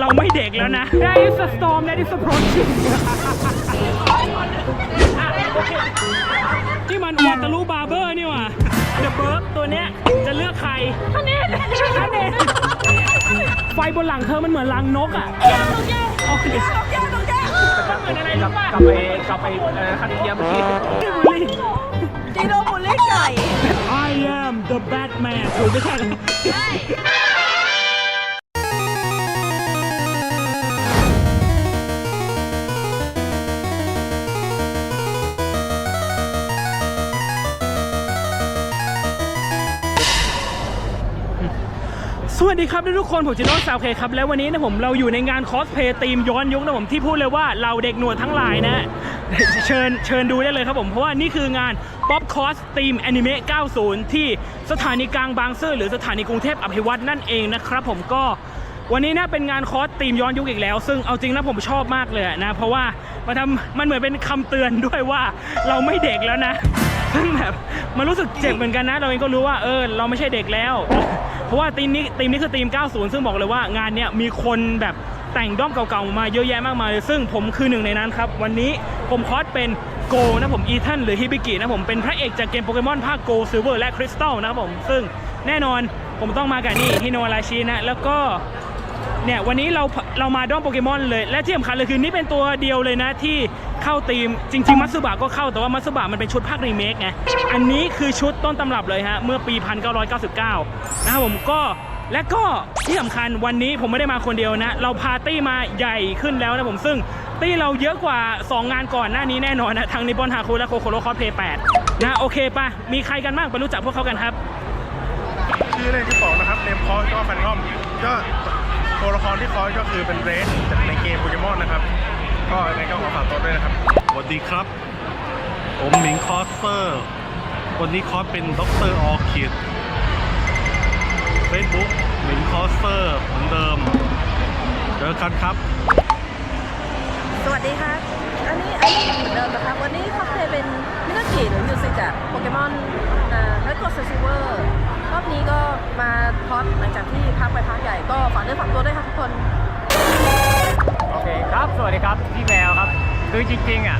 เราไม่เด็กแล้วนะ There is a storm that is approaching ที่มันวอตาลูบาร์เบอร์นี่หว่าเดอะเบิร์กตัวเนี้ยจะเลือกใครท่านเองท่านเองไฟบนหลังเธอมันเหมือนรังนกอะโอเคเหมือนอะไรรู้ป่ะกลับไปกลับไปเอ่อคันเทียมเมื่อกี้จีโร่บุลลี่ไก่ I am the Batman ถูกไม่ใช่ วัสดีครับทุกคนผมจิโร่สาวเคครับแล้ววันนี้นะผมเราอยู่ในงานคอสเพย์ทีมย้อนยุคนะผมที่พูดเลยว่าเราเด็กหนวดทั้งหลายนะ เชิญเชิญดูได้เลยครับผม เพราะว่านี่คืองาน Pop c o s ทีมแอนิเมะ90 ที่สถานีกลางบางซื่อหรือสถานีกรุงเทพอภิวัตนั่นเองนะครับผมก็วันนี้นะเป็นงานคอสทีมย้อนยุคอีกแล้ว ซึ่งเอาจริงนะผมชอบมากเลยนะ เพราะว่ามันทำมันเหมือนเป็นคำเตือนด้วยว่าเราไม่เด็กแล้วนะซึ่งแบบมันรู้สึกเจ็บเหมือนกันนะ เราเองก็รู้ว่าเออเราไม่ใช่เด็กแล้ว ราะว่าทีมนี้ทีมนี้คือทีม 90 ซึ่งบอกเลยว่างานเนี้ยมีคนแบบแต่งด้อมเก่าๆมาเยอะแยะมากมายเลยซึ่งผมคือหนึ่งในนั้นครับ วันนี้ผมคอสเป็นโกนะผมอีทันหรือฮิบิกินะผมเป็นพระเอกจากเกมโปเกมอนภาคโกซิลเวอร์และคริสตัลนะครับผมซึ่งแน่นอนผมต้องมากับนี่ฮิโนราชินะแล้วก็ เนี่ยวันนี้เราเรามาด้อมโปเกมอนเลย และที่สำคัญเลยคือนี่เป็นตัวเดียวเลยนะที่เข้าทีมจริง ๆ มัตสึบะก็เข้าแต่ว่ามัตสึบะมันเป็นชุดภาครีเมคไงอันนี้คือชุดต้นตำรับเลยฮะเมื่อปี 1999 นะครับผมก็และก็ที่สำคัญวันนี้ผมไม่ได้มาคนเดียวนะ เราพาตี้มาใหญ่ขึ้นแล้วนะผมซึ่งตี้เราเยอะกว่า 2 งานก่อนหน้านี้แน่นอนนะทั้งนิปอนฮาคุและโคโคโรคอสเพย์8นะโอเคปะมีใครกันบ้างไปรู้จักพวกเขากันครับ ชื่อเล่นที่บอกนะครับเนมคอสก็แฟนคอมก็ ตัวละครที่คอสก็คือเป็นเรสจากในเกมโปเกมอนนะครับ ก็ยังไงก็ขอฝากตัวด้วยนะครับ สวัสดีครับ ผมหมิงคอสเซอร์ วันนี้คอสเป็นด็อกเตอร์ออคิดเฟซบุ๊กหมิงคอสเซอร์เหมือนเดิมเจอกันครับ สวัสดีค่ะ อันนี้อันนี้เหมือนเดิมนะคะ วันนี้เขาเคยเป็น มินากิหรือยูซิจากโปเกมอนอ่าแล้วก็เซซิเวอร์รอบนี้ก็มาคอสหลังจากที่พักไปพักใหญ่ก็ฝากเนื้อฝากตัวด้วยค่ะทุกคน โอเคครับ สวัสดีครับ พี่แมวครับ คือจริงๆอะ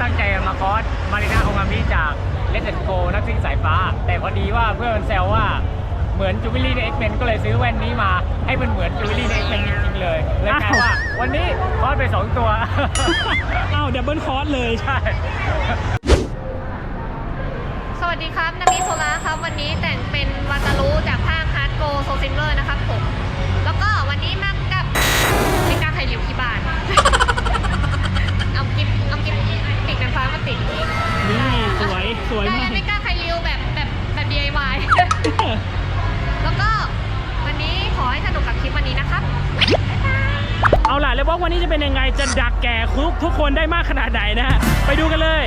ตั้งใจมาคอสมาริน่าองามิจากเลสเซนโกนักซิ่งสายฟ้า แต่พอดีว่าเพื่อนแซวว่าเหมือนจูบิลี่ในเอ็กเมนก็เลยซื้อแว่นนี้มาให้มันเหมือนจูบิลี่ในเอ็กเมนจริงๆเลยเลยกลายว่าวันนี้คอสไปสองตัวอ้าวดับเบิลคอร์สเลยใช่ สวัสดีครับนามิโซล่าครับ วันนี้แต่งเป็นวาตารุจากภาคฮาร์ดโกโซซินเวอร์นะครับผม แล้วก็วันนี้มากับเมกาไคริวที่บ้าน เอากิฟเอากิฟติดกันฟ้ามาติดนี่สวยสวยได้มากเมกาไคริวแบบแบบแบบ DIY แล้วก็วันนี้ขอให้สนุกกับคลิปวันนี้นะครับ เอาล่ะแล้วว่าวันนี้จะเป็นยังไงจะดักแก่คุกทุกคนได้มากขนาดไหนนะฮะไปดูกันเลย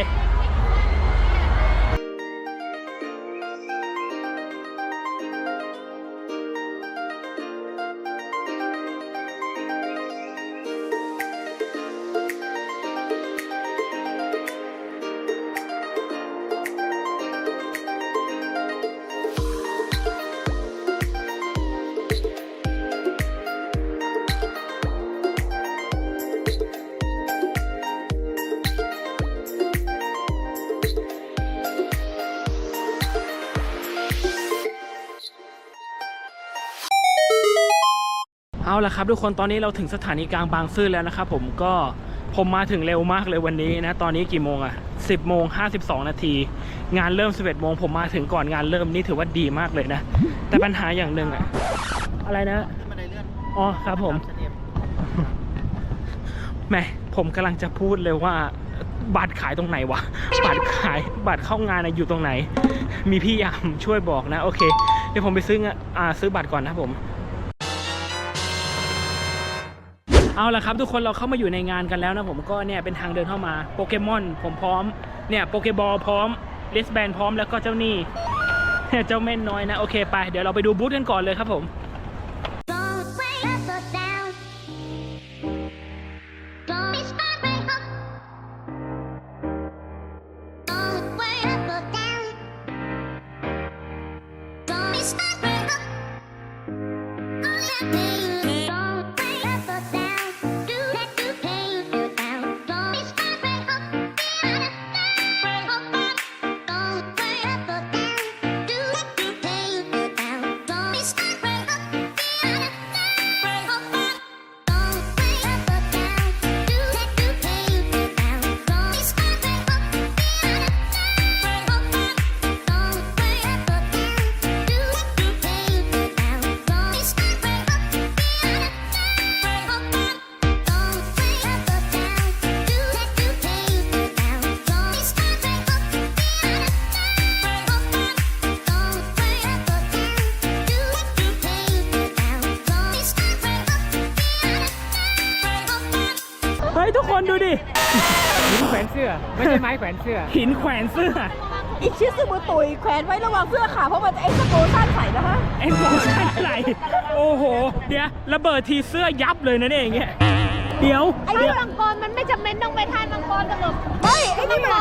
ละครับทุกคนตอนนี้เราถึงสถานีกลางบางซื่อแล้วนะครับผมก็ผมมาถึงเร็วมากเลยวันนี้นะตอนนี้กี่โมงอะ10โมง52 นาที งานเริ่ม 11โมงผมมาถึงก่อนงานเริ่มนี่ถือว่าดีมากเลยนะ แต่ปัญหาอย่างหนึ่งอะอะไรนะอ๋อครับผมแหมผมกำลังจะพูดเลยว่าบัตรขายตรงไหนวะบัตรขายบัตรเข้างานอยู่ตรงไหน มีพี่ยามช่วยบอกนะ โอเค เดี๋ยวผมไปซื้องะอ่าซื้อบัตรก่อนนะผม เอาละครับทุกคนเราเข้ามาอยู่ในงานกันแล้วนะผมก็เนี่ยเป็นทางเดินเข้ามาโปเกมอนผมพร้อมเนี่ยโปเกบอลพร้อมเลสแบนพร้อมแล้วก็เจ้านี่เนี่ยเจ้าเม่นน้อยนะโอเคไปเดี๋ยวเราไปดูบูธกันก่อนเลยครับผม วนเสื้อ หินแขวนเสื้ออีชิซึมุตุยแขวนไว้ระหว่างเสื้อขาเพราะมันจะเอ็กซ์โปชั่นใส่นะคะเอ็นโมชั่นอะไรโอ้โห เดี๋ยวระเบิดทีเสื้อยับเลยนะเนี่ยอย่างเงี้ยเดี๋ยวไอ้เดี๋ยวมังกรมันไม่จำเป็นต้องไปทานมังกรเสมอไม่ไอ้นี่มัน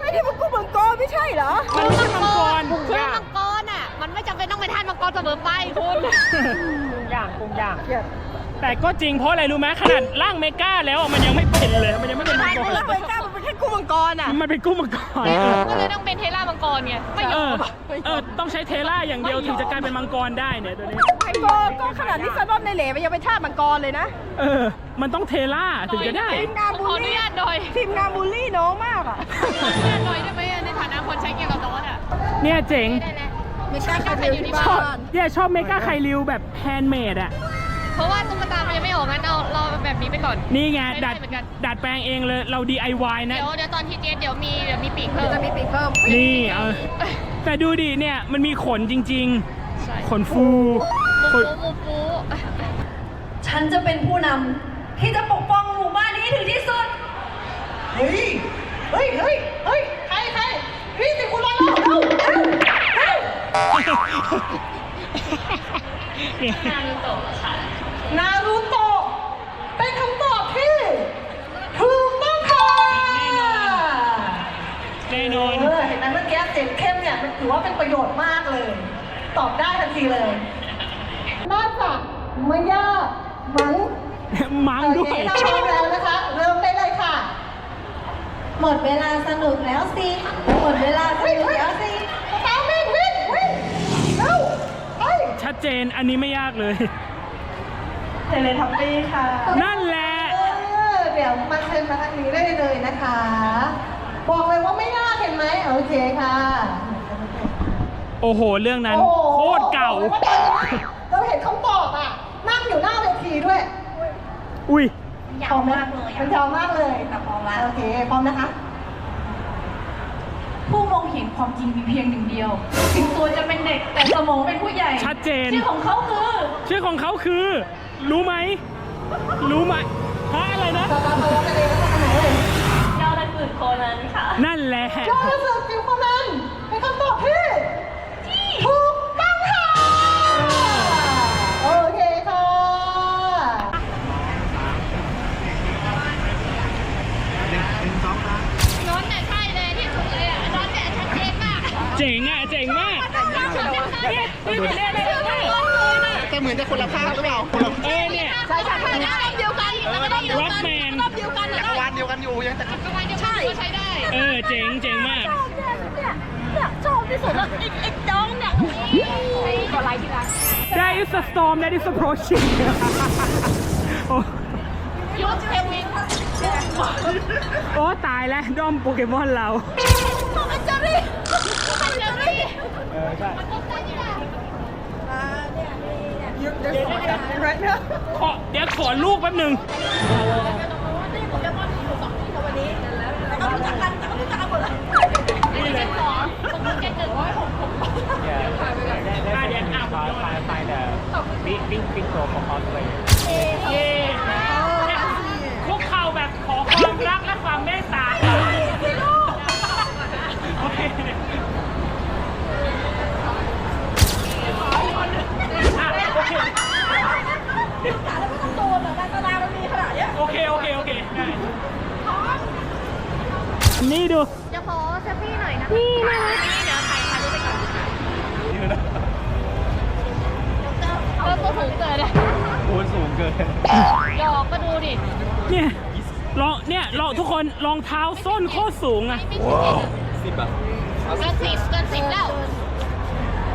ไอ้นี่มันกุ้งมังกรไม่ใช่เหรอ มันไม่ใช่มังกรคือมังกรอะ มันไม่จำเป็นต้องไปทานมังกรเสมอไปคุณ กุ้งย่างกุ้งย่างแต่ก็จริงเพราะอะไรรู้ไหมขนาดร่างเมกาแล้วอะมันยังไม่เป็นเลย มันยังไม่เป็นมังกร แล้วไอ้ก้ามันเป็นแค่ กุ้งมังกรอะ มันเป็นกุ้งมังกรก็เลยต้องเป็นเทล่ามังกรไงไม่ยเอออมเออต้องใช้เทล่าอย่างเดียวถึงจะกลายเป็นมังกรได้เนี่ยตัวนี้ไอ้ก็ก็ขนาดนี้ซานอนในเหลมันยังเป็นชาติมังกรเลยนะ เออ มันต้องเทล่าถึงจะได้ ทีมงานขบูอลอนุลี่ญาตหน่อยทีมงานบูลลี่น้องมากอะ ขออนุญาตหน่อยได้ไหมในฐานะคนใช้เกมกับโน้ตอะเนี่ยเจ๋งได้แล้วไม่ใช่ใครอยู่ที่บ้าชอบน เนี่ยชอบเมกาไคริวแบบแฮนด์เมดอะ เพราะว่าตุ๊กตามันยังไม่ออกงั้นเอาเราแบบนี้ไปก่อน นี่ไงไม่ได้ดัดเหมือนกัน ดัดแปลงเองเลยเรา DIY นะ เดี๋ยวเดี๋ยวตอนที่เจสเดี๋ยวมีเดี๋ยวมีปีกเพิ่เดี๋ยวมจะมีปีกเพิ่มนี่เออแต่ดูดิเนี่ยมันมีขนจริง ใช่ๆ ขนฟูขมูนฟูมูฟูฉันจะเป็นผู้นำที่จะปกป้องหมู่บ้านนี้ให้ถึงที่สุด เฮ้ย เฮ้ย เฮ้ย เฮ้ย ใครใครพี่ติคุณรอแล้วเร็วเร็วเร็วนา รูโตะเป็นคำตอบที่ ถูกต้องค่ะแน่นอนเออเห็นไหมเมื่อกี้เสียงเข้มเนี่ยมันถือว่าเป็นประโยชน์มากเลย ตอบได้ทันทีเลยน่าจะไม่ยากมั้งมั้งโอด้วเคยถ้าพร้อมแล้วนะคะ เริ่มได้เลยค่ะ หมดเวลาสนุกแล้วสิ หมดเวลาสนุกแล้วสิตามวิ่งวิ่งวิ่งเร็วไปชัดเจนอันนี้ไม่ยากเลย เทเลทับปี้ค่ะนั่นแหละ เออเดี๋ยวมาเชิญมาทางนี้ได้เลยนะคะ บอกเลยว่าไม่ยากเห็นไหมโอเคค่ะ โอ้โห เรื่องนั้นโอ้โคตรเก่าบอกเลยว่าตอนนี้เราเห็นคำตอบอะ นั่งอยู่หน้าเวทีด้วยอุ้ย ยาวมากเลยมันยาวมากเลยแต่พร้อมแล้วโอเค พร้อมนะคะ ผู้มองเห็นความจริงมีเพียงหนึ่งเดียว ถึงตัวจะเป็นเด็กแต่สมองเป็นผู้ใหญ่ชัดเจน ชื่อของเขาคือ ชื่อของเขาคือ รู้ไหม รู้ไหมฮะอะไรนะ ยอดนักสืบโคนันค่ะ นั่นแหละ ยอดเสือจิ๋วคนนั้นเป็นคำตอบที่ถูกต้องค่ะ โอเคค่ะ โน้ตเนี่ยใช่เลยที่สุดเลยอะโน้ตเนี่ยชัดเจนมากเจ๋งอะ เจ๋งมาก เนี่ยนี่เป็นเรื่องเลยนะแต่ เหมือนจะคนละภาคหรือเปล่าเออเนี่ยใช่ใช่ใช่เดียวกันแล้วก็ต้องเดียวกัน Rockman รอบเดียวกันจักรวาลเดียวกันอยู่ยังแต่จักรวาลเดียวกันก็ใช้ได้ เออเจ๋งเจ๋งมากเนี่ยชอบที่สุดแล้วไอ้ไอ้จ้องเนี่ยก็ไลค์ที่รัก That is a storm that is approaching โอ้ยูสเทวินโอ้ตายแล้วด้อมโปเกมอนเราอ้เจอรี่ไอ้เจอรี่เออใช่ มันก็ใช่ที่ไหนขอเดี๋ยวขอลูกแป๊บหนึ่งนี่เลยขอผมเจ็ดหนึ่ง ได้ได้ได้ไปไปไปเดี๋ยวปิ๊งปิ๊งปิ๊งตัวของเขาเลย เย่คุกเข่าแบบขอความรักและความเมตตาโอเคอะโอเค โอเค โอเค โอเค ได้ นี่ดู จะขอเซลฟี่ห น่อยนะคะนี่นะนี่เดี๋ยวถ่ายถ่ายรูปไปก่อนก็ตัวสูงเกินเลยโอ้สูงเกินหยอกก็ดูดิเนี่ยลองเนี่ยลองทุกคนรองเท้าส้นโคตรสูงอะสิบอะเกินสิบเกินสิบแล้ว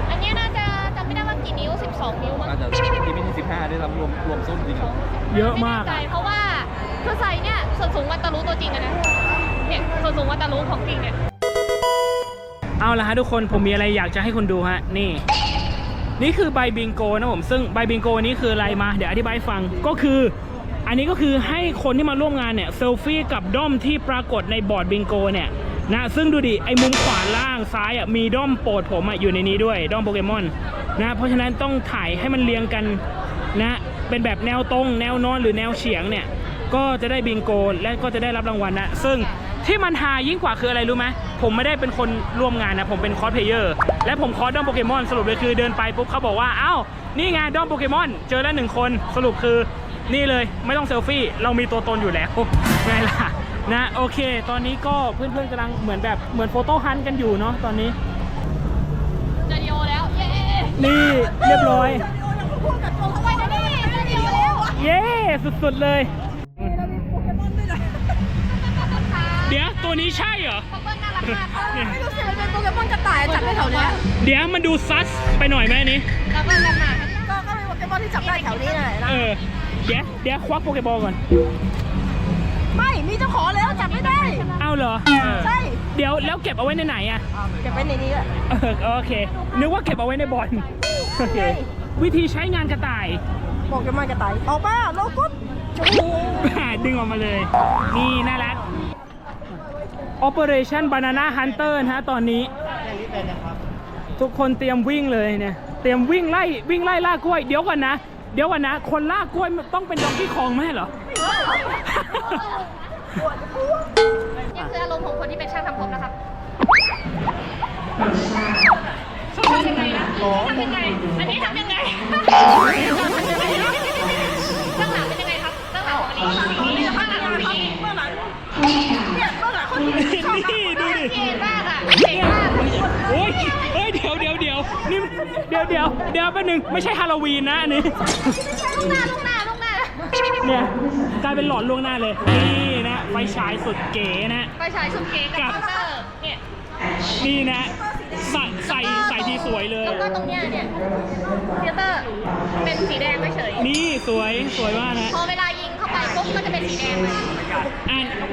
อันเนี้ยน่าจะจำไม่ได้ว่ากี่นิ้ว12นิ้วมั้งน่าจะที่ไม่ใช่สิบห้าด้วยซ้ำรวมรวมส้นจริงอะเยอะมากไแน่ใจอะเพราะว่าคือใส่เนี่ยส่วนสูงวัตารุตัวจริงอะนะเนี่ยส่วนสูงวัตารุของจริงเนี่ย เอาละฮะทุกคนผมมีอะไรอยากจะให้คุณดูฮะนี่ นี่คือใบบิงโกนะผมซึ่งใบบิงโกนี้คืออะไรมาเดี๋ยวอธิบายฟังก็คือ อันนี้ก็คือให้คนที่มาร่วมงานเนี่ยเซลฟี่กับด้อมที่ปรากฏในบอร์ดบิงโกเนี่ยนะซึ่งดูดิไอ้มุมขวาล่างซ้ายอะมีด้อมโปรดผมอะอยู่ในนี้ด้วยด้อมโปเกมอนนะเพราะฉะนั้นต้องถ่ายให้มันเรียงกันนะเป็นแบบแนวตรง แนวนอนหรือแนวเฉียงเนี่ยก็จะได้บิงโกและก็จะได้รับรางวัลนะซึ่ง ที่มันหายิ่งกว่าคืออะไรรู้ไหมผมไม่ได้เป็นคนร่วมงานนะ ผมเป็นคอสเพลเยอร์ และผมคอสด้อมโปเกมอนสรุปเลยคือเดินไปปุ๊บเขาบอกว่าอ้าวนี่ไงด้อมโปเกมอนเจอแล้วหนึ่งคนสรุปคือนี่เลยไม่ต้องเซลฟี่ เรามีตัวตนอยู่แล้วไงล่ะนะโอเค ตอนนี้ก็เพื่อนๆกำลังเหมือนแบบเหมือนโฟโต้ฮันต์กันอยู่เนาะตอนนี้ จะดีโอแล้ว เย้นี่เรียบร้อยเอาไว้นะนี่จะดีโอแล้ว เย้สุดๆเลย เดี๋ยว ตัวนี้ใช่เหรอ ป๊อปเปิ้ลน่ารักมากค่ะไม่รู้สิมันเป็นโปเกมอนกระต่ายจับได้แถวเนี้ยเดี๋ยวมันดูซัสไปหน่อยไหมอันนี้แล้วก็กันมาก็ก็เป็นโปเกมอนที่จับได้แถวนี้เลยนะเออ เดี๋ยวเดี๋ยวควักโปเกบอลก่อน ไม่มีเจ้าของแล้วจับไม่ได้ เอาเหรอ ใช่เดี๋ยวแล้วเก็บเอาไว้ในไหนอะเก็บไว้ในนี้แหละเออโอเค นึกว่าเก็บเอาไว้ในบอลโอเค วิธีใช้งานกระต่าย โปเกมอนกระต่ายออกมาโลกุ๊บจู ดึงออกมาเลย นี่น่ารัก Operation Banana Hunter นะฮะตอนนี้ ทุกคนเตรียมวิ่งเลยเนี่ย เตรียมวิ่งไล่วิ่งไล่ล่ากล้วย เดี๋ยวก่อนนะ เดี๋ยวก่อนนะ คนล่ากล้วยมันต้องเป็นดองกี้คองไม่ใช่เหรอ นี่คืออารมณ์ของคนที่เป็นช่างทำผมนะครับชอบทำยังไงนะทำยังไง อันนี้ทำยังไง นที่ชอบนี่ดูดิเก่งมากอะเก่งมากโอ้ยเฮ้ยเดี๋ยวเดี๋ยวเดี๋ยวนี่เดี๋ยวเดี๋ยวเดี๋ยวแป๊บนึงไม่ใช่ฮาโลวีนนะอันนี้ลูกหน้าลูกหน้าลูกหน้าเนี่ยกลายเป็นหลอดล่วงหน้าเลยนี่นะไฟฉายสุดเก๋นะไปฉายชุดเก๋กับเคาน์เตอร์เนี่ยนี่นะใส่ใส่ใส่ทีสวยเลย แล้วก็ตรงเนี้ยเนี่ยฟิลเตอร์เป็นสีแดงไม่เฉยนี่สวยสวยมากนะ พอเวลายิงเข้า ไปปุ๊บก็จะเป็นสีแดงเลยอะ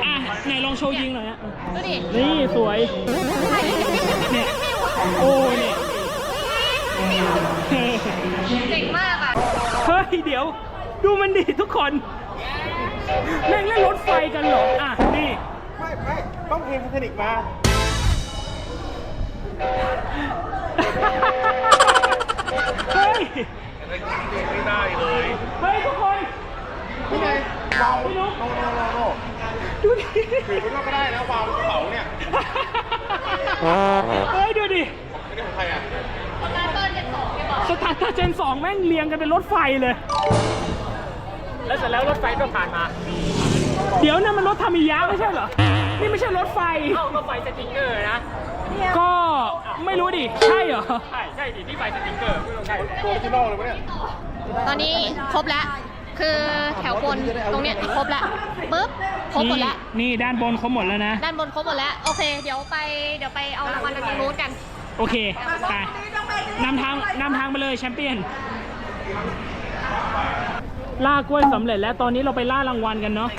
อะไหนลองโชว์ยิงหน่อยฮะดูดินี่สวยเนี่ยโอ้เนี่ยเจ๋งมากอะเฮ้ยเดี๋ยว ดูมันดิทุกคนแม่งเล่นรถไฟกันเหรออะนี่ไม่ไม่ต้องเพลงไททานิกมาเฮ้ยไม่ได้เลย เฮ้ยทุกคน นี่ไงวาวโนโนโนโนดูดิถือคุณว่าก็ได้นะวาวกระเป๋าเนี่ยเฮ้ยดูดิอันนี้ของใครอะตาเติร์นเจ็ดสองไม่บอกสตาร์ทเจนสองแม่งเรียงกันเป็นรถไฟเลย แล้วเสร็จแล้วรถไฟก็ผ่านมา เดี๋ยวนั่นมันรถทามิยะไม่ใช่เหรอ นี่ไม่ใช่รถไฟ เอ้าก็ไฟสติ๊กเกอร์นะ ก็ไม่รู้ดิ ใช่เหรอ ใช่ใช่ดิที่ไฟสติ๊กเกอร์ไม่ต้องใช่ตัวออริจินอลเลยปะเนี่ย ตอนนี้ครบแล้ว คือแถวบนตรงเนี้ยครบแล้วปุ๊บครบหมดแล้ว นี่นี่ด้านบนครบหมดแล้วนะ ด้านบนครบหมดแล้วโอเค เดี๋ยวไปเดี๋ยวไปเอารางวัลตรงนู้นกันโอเค ไปนำทางนำทางไปเลยแชมเปี้ยน ล่ากล้วยสำเร็จแล้วตอนนี้เราไปล่ารางวัลกันเนาะ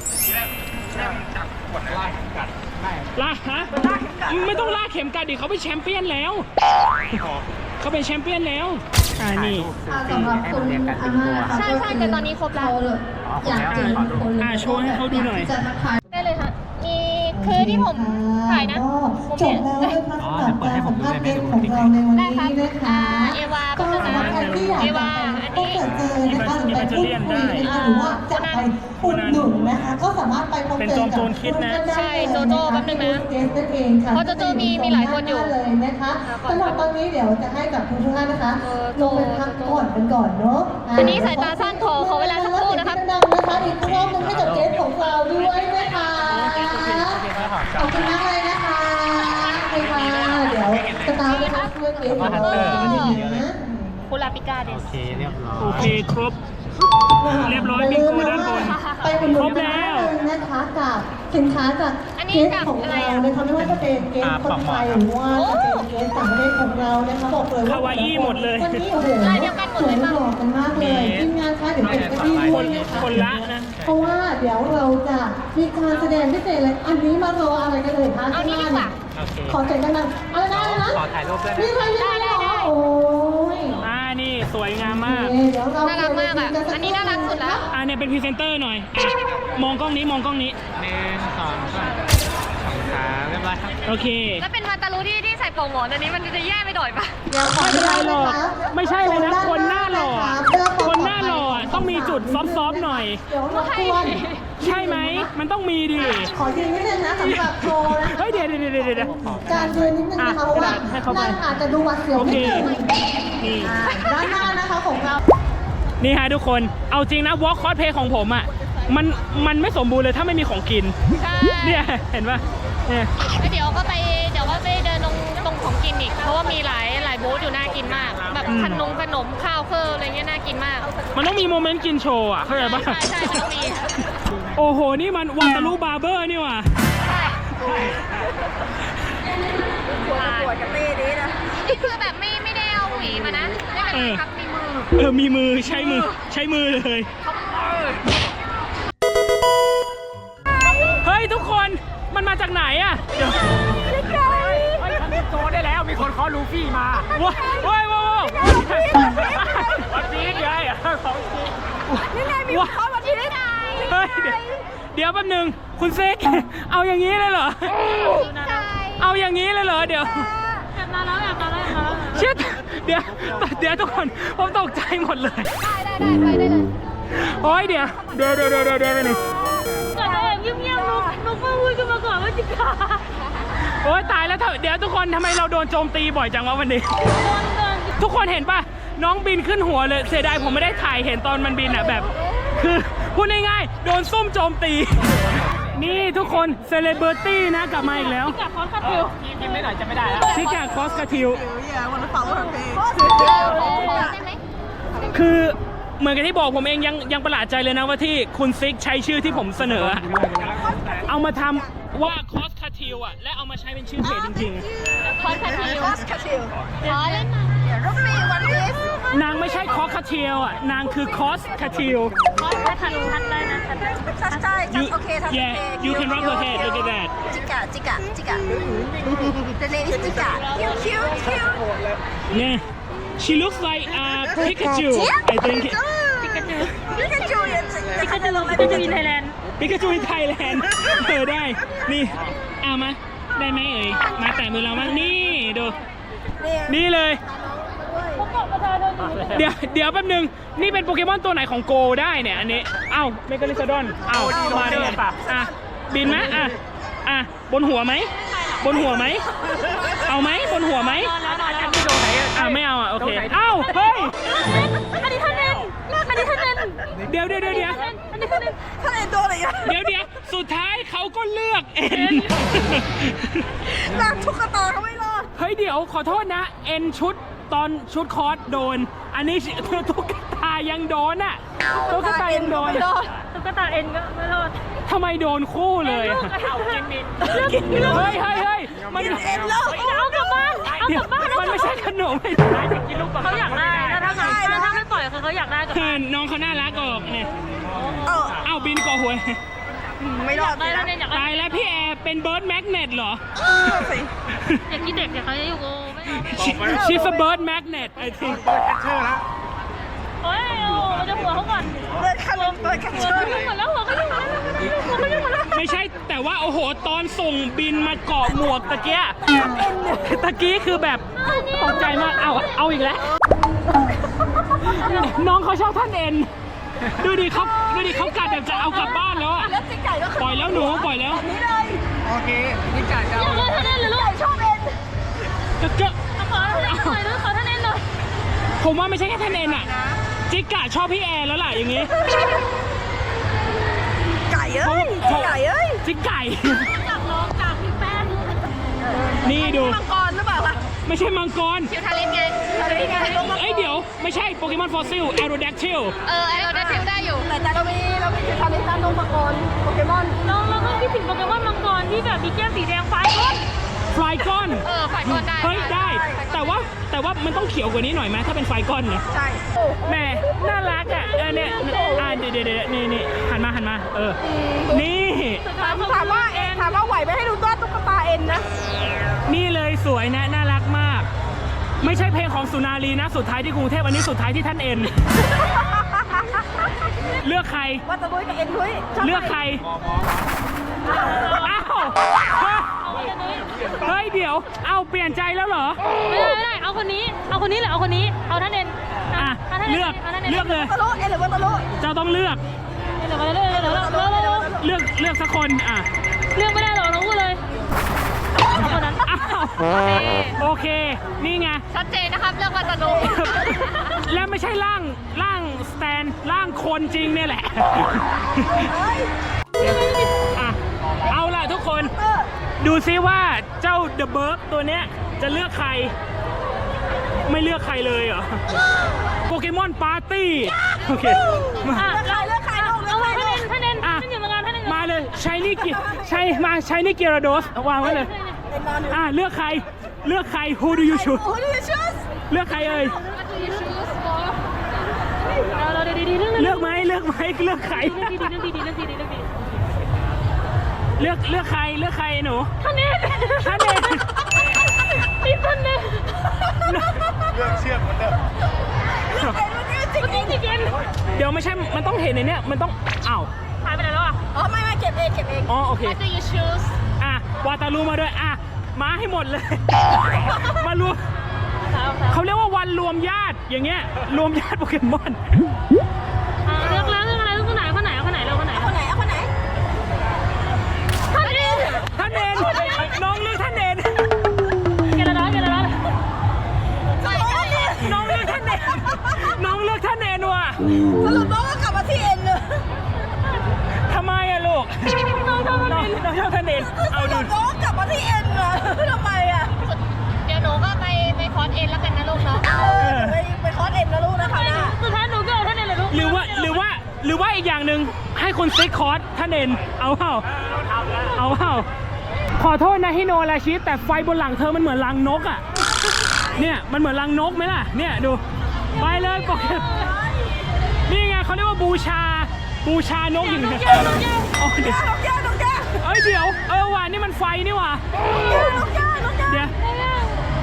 ล่าฮะไม่ต้องล่าเข็มกัดดิเขาเป็นแชมเปี้ยนแล้ว เขาเป็นแชมเปี้ยนแล้ว อ่านี่สำหรับคุณอาม่านะคะใช่ใช่แต่ตอนนี้ครบแล้ว อยากเจอทุกคนเลยอ่าโชว์ให้เขาดูหน่อย จะทักทายได้เลยค่ะมี คือที่ผมถ่ายนะก็ผมจเห็บนแล้วนะคะสำหรับการสัมภาษณ์เด็กของเราในวันได้ครับนี้นะคะอ่าเอวาก็ก็คือสำหรับใครที่อยากเอจะวาไปอันพบนี้เจอนะคะหรือไปพูดคุยนะคะหรือว่าจะไปอุดหนุนนะคะ ก็สามารถไปพบเป็นเจโจอมกับโจรคิดนะใช่โจโจ้แป๊บนึงนะเจสนั่นเองค่ะเพราะโจโจ้มีมีหลายคนอยู่เลยนะคะสำหรับตอนนี้เดี๋ยวจะให้กับทุกท่านนะคะเออลงไปพักผ่อนกันก่อนเนาะอันนี้สายตาสั้นขอขอเวลาสักครู่นะครับดังๆนะคะอีกรอบหนึงให้กับเจสของเราด้วยนะคะ ขอบคุณมากเลยนะคะไปค่ะเดี๋ยวสตาร์ทนะคะช่วยเจสของเรานะคุลาปิก้าเดสโอเคเรียบร้อยโอเคครบ เรียบร้อยบิงโกด้านบนไปอุดหนุนครบแล้วกันได้เลยนะคะกับสินค้าจากอันนี้เกสจากของอะไรเราอะนะคะไม่ว่าจะเป็นเกสคนไทยหรือว่าจะเป็นเกสต่างประเทศของเรานะคะบอกเลยว่าคาวาอี้หมดเลย วันนี้โอ้โหลายเดียวกันหมดเลยสวป่ะหล่อกันมากเลยทีมงานคะเดี๋ยวเป็นกระดิ่งด้วยนะคะ คนละนะ เพราะว่าเดี๋ยวเราจะมีการแสดงพิเศษเลย อันนี้มารออะไรกันเลยคะเอานี่ดีกว่า โอเค ขอเสียงดังๆอะไรนะอะไรนะขอถ่ายรูปด้วยนะนี่ใครยังไม่ได้เหรอโอ้ยอ่านี่สวยงามมากโอเคเดี๋ยวเราน่ารักมากอะ อันนี้น่ารักสุดแล้ว อ่าเนี่ยเป็นพรีเซนเตอร์หน่อยอะมองกล้องนี้มองกล้องนี้ หนึ่งสองสามสองขาเรียบร้อยครับโอเค แล้วเป็นมาตาลูที่ที่ใส่โปร่งหมอนอันนี้มันจะแย่ไปหน่อยปะ เดี๋ยวขอไม่เป็นไรหรอกนะคะไม่ใช่เลยนะคนหน้าหล่อ เสื้อคนหน้าหล่อ ต้องมีจุดซอฟๆหน่อย เดี๋ยวรบกวนใช่ไหม มันต้องมีดิ ขอยืนนิดนึงนะสำหรับโชว์นะ เฮ้ยเดี๋ยวเดี๋ยวเดี๋ยวเดี๋ยว การยืนนิดนึงนะคะอะเพราะว่าให้เขาไป นั่งอาจจะดูหวัดเสียวโอนิเคดนึงนี่ อ่าด้านหน้านะคะของเรา นี่ฮะทุกคน เอาจริงนะวอล์กคอสเพย์ของผมอะ มัน มันไม่สมบูรณ์เลยถ้าไม่มีของกิน ใช่เนี่ย เห็นปะเนี่ย แล้วเดี๋ยวก็ไปเดี๋ยวก็ไป กินอีก เพราะว่ามีหลายหลายบูธอยู่น่ากินมาก แบบขนมขนมข้าวเคอร์อะไรเงี้ยน่ากินมากมันต้องมีโมเมนต์กินโชว์อะเข้าใจปะใช่ใช่มันต้องมีโอ้โห นี่มันวันตะลุบาร์เบอร์นี่ว่ะปวดกับเต้ดีนะนี่คือแบบไม่ไม่ได้เอาหวีมานะไม่เป็นไรครับมีมือเออมีมือใช้มือใช้มือเลยเฮ้ยทุกคนมันมาจากไหนอะเดี๋ยว เฮ้ยทำโจได้แล้ว มี คนเคอลูฟี่มาว้ายว้ายว้ายว้ายวันนี้เดี๋ยวไอ้ของจริงนี่ไงมีเขามาที่ไหนเฮ้ยเดี๋ยวเดี๋ยวแป๊บหนึงคุณเซกเอาอย่างนี้เลยเหรอ เอาอย่างนี้เลยเหรอเดี๋ยวเชิดเดี๋ยวเดี๋ยวทุกคนผมตกใจหมดเลยได้ได้ได้ไปได้เลยโอ้ยเดี๋ยวเดี๋ยวเดี๋ยวเดี๋ยวเดี๋ยวเดี๋ยวหนึ่งก่อนจะแบบเงียบๆนุกนุกเพิ่งพูดขึ้นมาก่อนว่าจิกา โอ้ยตายแล้วเถอะเดี๋ยวทุกคนทำไมเราโดนโจมตีบ่อยจังวะวันนี้ ทุกคนเห็นป่ะน้องบินขึ้นหัวเลย เสียดายผมไม่ได้ถ่ายเห็นตอนมันบินอะแบบ คือพูดง่ายๆโดนซุ่มโจมตี นี่ทุกคนเซเลบริตี้นะกลับมาอีกแล้วกับคอนคาเทลกินไม่หน่อยจะไม่ได้แล้วซิกาคอสกาทิวได้ไหมคือเหมือนกับที่บอกผมเองยังยังประหลาดใจเลยนะว่าที่คุณซิกใช้ชื่อที่ผมเสนออะเอามาทำว่าคอส คาทิวอะ และเอามาใช้เป็นชื่อเพจจริง คอนคาทิวคอสคาทิลขอเล่นมารูปปี้วันพีซๆนางไม่ใช่คอสคาทิวอะ นางคือคอสคาทิวคอนคาทิวทัดได้นะทัดได้ทัชได้ทัชโอเคทัช yeah you can rub her head look at that จิกะจิกะจิกะ The name is จิกะ cute cute cute Yeah she looks like uh Pikachu I think ปิกาจูปิกาจูเนี่ยจิกาจูจิกาจูอินไทยแลนด์ Pikachu in Thailand เออได้ นี่ เอามา ได้ไหมเอ่ย มาแตะมือเรามั้งนี่ ดู นี่เลย เดี๋ยวเดี๋ยวแป๊บนึง นี่เป็นโปเกมอนตัวไหนของโกได้เนี่ย อันนี้ เอ้าเมกาลิซาดอน เอ้ามาได้ไงอะ บินไหมอะ อะ บนหัวไหม บนหัวไหม เอาไหม บนหัวไหมอะไม่เอาอะ โอเค เอ้า เฮ้ยอันนี้ท่านเน้นอันนี้ท่านเน้น เดี๋ยวเดี๋ยวเดี๋ยวเดี๋ยวอันนี้ท่านเน้นถ้าเอ็นโดนอะไรอะเดี๋ยวเดี๋ยวสุดท้ายเขาก็เลือกเอ็นลากทุกตาเขาไม่รอดเฮ้ยเดี๋ยวขอโทษนะ เอ็นชุดตอนชุดคอร์สโดน อันนี้ตุ๊กตายังโดนอะตุ๊กตายังโดนตุ๊กตาเอ็นก็ไม่รอด ทำไมโดนคู่เลยอะเอากินดิเฮ้ยเฮ้ยเฮ้ยมันเอ็นแล้วเอากลับบ้านเอาเดี๋กยลัวบบ้านมันไม่ใช่ขนมเขาอยากได้ถ้าถ้าถ้าถ้าไม่ปล่อยคือเขาอยากได้กับเออน้องเขาน่ารักออกเนี่ยเออเอ้าบินก่อหัวไม่รอดได้แล้วเนี่ยอยากได้ตายแล้วพี่แอร์เป็นเบิร์ดแมกเนตเหรออยากกินเด็กเดี๋ยวเขาจะอยู่กูไม่เอา She's a bird magnet I think โอ้ย โอ้จะหัวเขาก่อนเปิดคันเปิดคันหัวเขายุ่งหมดแล้วหัวเขายุ่งหมดแล้วหัวเขายุ่งหมดแล้วไม่ใช่แต่ว่าโอ้โหตอนส่งบินมาเกาะหมวกตะเกียตะกี้คือแบบตกใจมากเอาเอาอีกแล้ว น้องเขาชอบท่านเอ็นดูดิเขาดูดิเขากัดแบบจะเอากลับบ้านแล้วอะแล้วจิกไก่ก็ปล่อยแล้วหนูปล่อยแล้วนี่เลยโอเคนี่กาจะอยากได้ท่านเน้นเลยลูกชอบเอ็นก็ก็ขอท่านเน้นหน่อยลูกขอท่านเน้นหน่อยผมว่าไม่ใช่แค่ท่านเอ็นอะ จิกกะชอบพี่แอร์แล้วล่ะอย่างงี้ ไก่เอ้ยจิกไก่เอ้ยจิกไก่ จากน้องจากพี่แป้งนี่ดู มังกรหรือเปล่าล่ะไม่ใช่มังกร คิวทาริสไงอะไรไงลงมาเอ้ยเดี๋ยว ไม่ใช่โปเกมอนฟอสซิลแอโรแดกทิลเออไอโรดัทิวได้อยู่ แต่แต่เรามีเรามีจุดทำในการลงมังกรโปเกมอนน้องเราก็คิดถึงโปเกมอนมังกรที่แบบมีแก้มสีแดงฟ้าก้นไฟกอน เออฝ่ายกอนได้ เฮ้ย ได้ แต่ว่าแต่ว่ามันต้องเขียวกว่านี้หน่อยไหมถ้าเป็นไฟก้อนเนี่ยใช่แหม่น่ารักอะเออเนี่ยอ่าเดี๋ยวเดี๋ยวเดี๋ยวนี่นี่หันมาหันมา เออ นี่ ถามถามว่าเอ็นถามว่าไหวไหมให้ดูตัวตุ๊กตาเอ็นนะ นี่เลยสวยนะน่ารักมาก ไม่ใช่เพลงของสุนารีนะ สุดท้ายที่กรุงเทพอันนี้สุดท้ายที่ท่านเอ็น เลือกใครว่าตะลุยกับเอ็นลุยเลือกใครอ้าว เฮ้ยเดี๋ยว เอาเปลี่ยนใจแล้วเหรอ ไม่ได้ไม่ได้เอาเอาคนนี้ เอาคนนี้หรือเอาคนนี้ เอาท่านเอ็นอะาท่านเลือกาท่านนเลือกเลย ตะลุเอ็นหรือว่าตะลุเจ้าต้องเลือกเดี๋ยวมาเรื่อยๆเดี๋ยวเราเราเราเลือกเลือกสักคนอะเลือกไม่ได้หรอกน้องพูดเลยเอาคนนั้นอ้าวโอเคโอเคนี่ไงชัดเจนนะครับเรื่องวัตลุและไม่ใช่ร่างร่างสแตนร่างคนจริงเนี่ยแหละอะเอาล่ะทุกคน ดูซิว่าเจ้าเดอะเบิร์กตัวเนี้ยจะเลือกใคร ไม่เลือกใครเลยเหรอ โปเกมอนปาร์ตี้ โอเค มาอะเลือกใครเลือกใครลูกเลืเอาอกใครท่านลูเอ็กนท่านเอ็นอะ ท่านอยู่ตรงกลางท่านเอ็นมาเลยใช้นี่กิใช้มาใช้นี่เกียร์โดสวางไว้เลย เป็นนอนอยู่อะ เลือกใคร เลือกใคร who do you choose โอ้ยนี่ชื่อเลือกใครเอ่ยเอาเราดีๆดีๆเรื่องเลือกไหมเลือกไหมเลือกใคร เรื่องดีๆเรื่องดีๆเรื่องดีๆเรื่องดี เลือกเลือกใครเลือกใครหนูๆท่านเอ็นท่านเอ็นอีกท่านหนึ่งเลือกเชือกเหมือนเดิมจริงเมื่อกี้จิกเอ็นเดี๋ยวไม่ใช่ มันต้องเห็นในเนี้ยมันต้องอ้าวหายไปไหนแล้วอะ อ๋อไม่ไม่เก็บเองเก็บเอง อ๋อโอเค What do you choose อะวาตาลูมาด้วยอะมาให้หมดเลย มารวมครับครับเขาเรียกว่าวันรวมญาติอย่างเงี้ยรวมญาติโปเกมอน สรุปน้องก็กลับมาที่เอ็นเลยทำไมอะลูก น้องชอบท่านน้องเอ็นน้องชอบท่านเอนเอาสดูรุปน้องก็กลับมาที่เอ็นอะทำไมอะเดี๋ยวหนูก็ไปไปคอร์สเอ็นแล้วกันนะลูกเนาะเออไปไปคอร์สเอ็นนะลูกนะคะนะสุดท้ายหนูก็เอาท่านเอ็นเลยลูกหรือว่าหรือว่าหรือว่าอีกอย่างหนึ่งให้คนซิกคอร์สท่านเอนเอาเปล่าเอาเปล่าขอโทษนะฮิโนราชิแต่ไฟบนหลังเธอมันเหมือนรังนกอะเนี่ยมันเหมือนรังนกไหมล่ะเนี่ยดูไปเลยโปเกมนี่ไง เขาเรียกว่าบูชา บูชานกอย่างเงี้ยอ๋อเดี๋ยวนกแก้วนกแก้วเอ้ยเดี๋ยว เออว่ะนี่มันไฟนี่ว่ะนกแก้วนกแก้วเดี๋ยว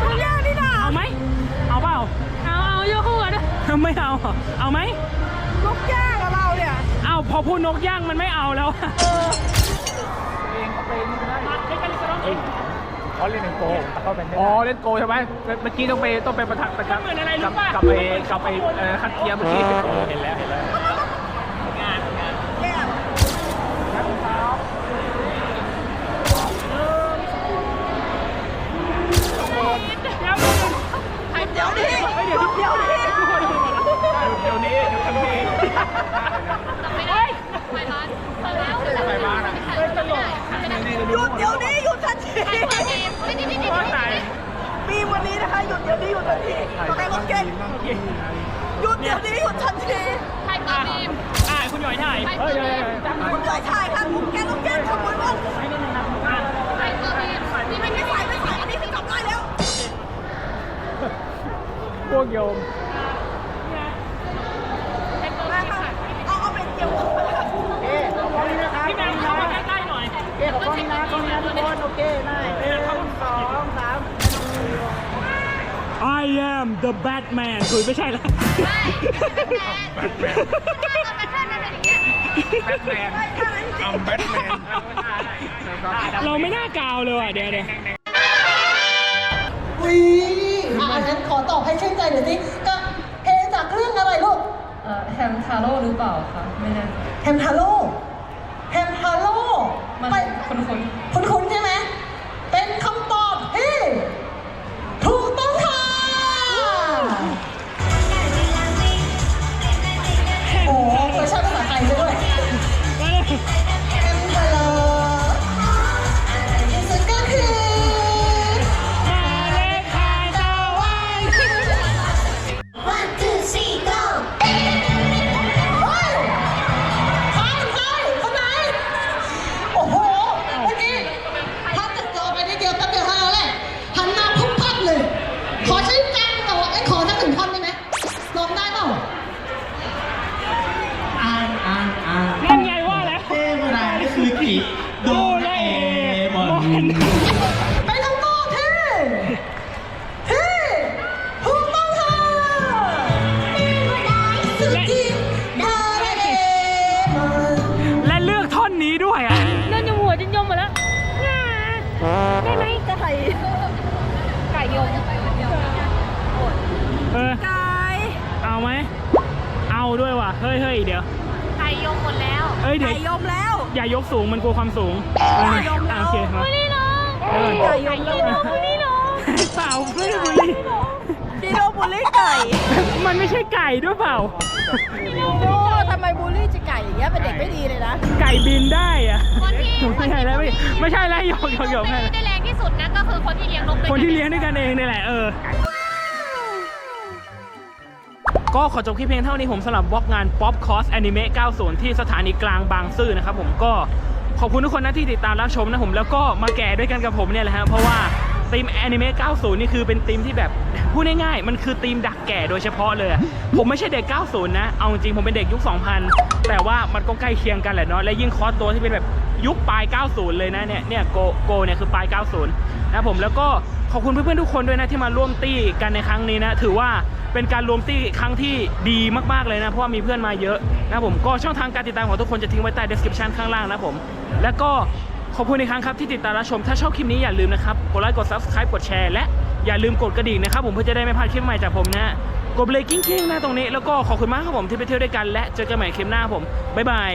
นกแก้วนี่นะเอาไหมเอาเปล่าเอาเอาโยกคู่กันด้วยไม่เอาเหรอเอาไหมนกแก้วกับเราเนี่ยเอาพอพูดนกย่างมันไม่เอาแล้วเอออ๋อ เล่นเป็นโกเข้าไปอ๋อเล่นโกใช่ไหมเมื่อกี้ต้องไปต้องไปประทับประทับเหมือนอะไรรู้ป่ะกับไปกับไปเอ่อคัดเทียมเมื่อกี้เห็นแล้วเห็นแล้วแก้วเดี๋ยวดิเดี๋ยวดิเดี๋ยวนี้เดี๋ยวทำเองไม่ได้ไม่ร้อนเปิดแล้วไปบ้านอะไม่ได้ไม่ได้ หยุดเดี๋ยวนี้หยุดทันทีใครเปิดเองไม่ได้ไม่ได้ไม่ได้มีวันนี้นะคะหยุดเดี๋ยวนี้หยุดทันทีต้องให้เขาเก่งหยุดเดี๋ยวนี้หยุดทันทีใครเปิดเองอ่าคุณหยอยถ่ายใครเปิดเองคุณยายถ่ายค่ะลูกแก้วลูกแก้วขโมยบ้างใครเปิดเองนี่ไม่ไม่ไม่ได้ใส่ไม่ใส่อันนี้คือจับได้แล้วพวกโยมมาค่ะเอาเอาเป็นเกี่ยวกับพี่แบงค์เข้ามาใกล้ๆหน่อยเกี่ยวกับกล้องนะกล้องนะทุกคนโอเคได้หนึ่งสองสาม I am the Batman คุยไม่ใช่แล้วไม่แบทแมนแบทแมนนั่นอย่างเงี้ยแบทแมนเอาแบทแมนเราไม่น่ากาวเลยว่ะเดี๋ยวเดี๋ยวอุ้ยอะอันนั้นขอตอบให้ชื่นใจหน่อยสิก็เพลงจากเรื่องอะไรลูกแฮมทาโร่หรือเปล่าคะ ไม่แน่แฮมทาโร่แฮมทาโร่มันไปคุ้นคุ้น ด้วยว่ะ เฮ้ยเฮ้ยเดี๋ยวไก่ยมหมดแล้วเอ้ยเดี๋ยวไก่ยมแล้วอย่ายกสูงมันกลัวความสูงไก่ยมแล้วอะโอเคมานี่น้องเออ ไก่ยมแล้วนี่น้องเปล่าไม่ได้บุรีดิโดบูลลี่ไก่มันไม่ใช่ไก่ด้วยเปล่า โอ้ทำไมบูลลี่จะไก่อย่างเงี้ยเป็นเด็กไม่ดีเลยนะ ไก่บินได้อะคนที่ไม่ใช่แล้วไม่ไม่ใช่แล้วหยอกหยอกหยอกไม่ไม่ได้แรงที่สุดนะก็คือคนที่เลี้ยงนกด้วยคนที่เลี้ยงด้วยกันเองนี่แหละเออ ก็ขอจบคลิปเพียงเท่านี้ผมสำหรับบล็อกงาน Pop Cos Anime 90 ที่สถานีกลางบางซื่อนะครับผมก็ขอบคุณทุกคนนะที่ติดตามรับชมนะผมแล้วก็มาแก่ด้วยกันกับผมเนี่ยแหละฮะเพราะว่าทีมแอนิเมะ 90 นี่คือเป็นทีมที่แบบพูดง่ายๆ มันคือทีมดักแก่โดยเฉพาะเลย ผมไม่ใช่เด็ก 90 นะ เอาจริงๆผมเป็นเด็กยุค 2000 แต่ว่ามันก็ใกล้เคียงกันแหละเนาะ และยิ่งคอสตัวที่เป็นแบบยุคปลาย 90 เลยนะเนี่ย เนี่ยโกโกเนี่ยคือปลาย 90 นะผมแล้วก็ ขอบคุณเพื่อนๆทุกคนด้วยนะที่มาร่วมตี้กันในครั้งนี้นะ ถือว่าเป็นการรวมตี้ครั้งที่ดีมากๆเลยนะ เพราะว่ามีเพื่อนมาเยอะนะผมก็ช่องทางการติดตามของทุกคนจะทิ้งไว้ใต้ description ข้างล่างนะผม แล้วก็ขอบคุณอีกครั้งครับที่ติดตามรับชม ถ้าชอบคลิปนี้อย่าลืมนะครับ กดไลค์กด subscribe กดแชร์และอย่าลืมกดกระดิ่งนะครับผมเพื่อจะได้ไม่พลาดคลิปใหม่จากผมนะกดเลยกิ้งๆนะตรงนี้แล้วก็ขอบคุณมากครับผมที่ไปเที่ยวด้วยกันและเจอกันใหม่คลิปหน้าครับผมบ๊ายบาย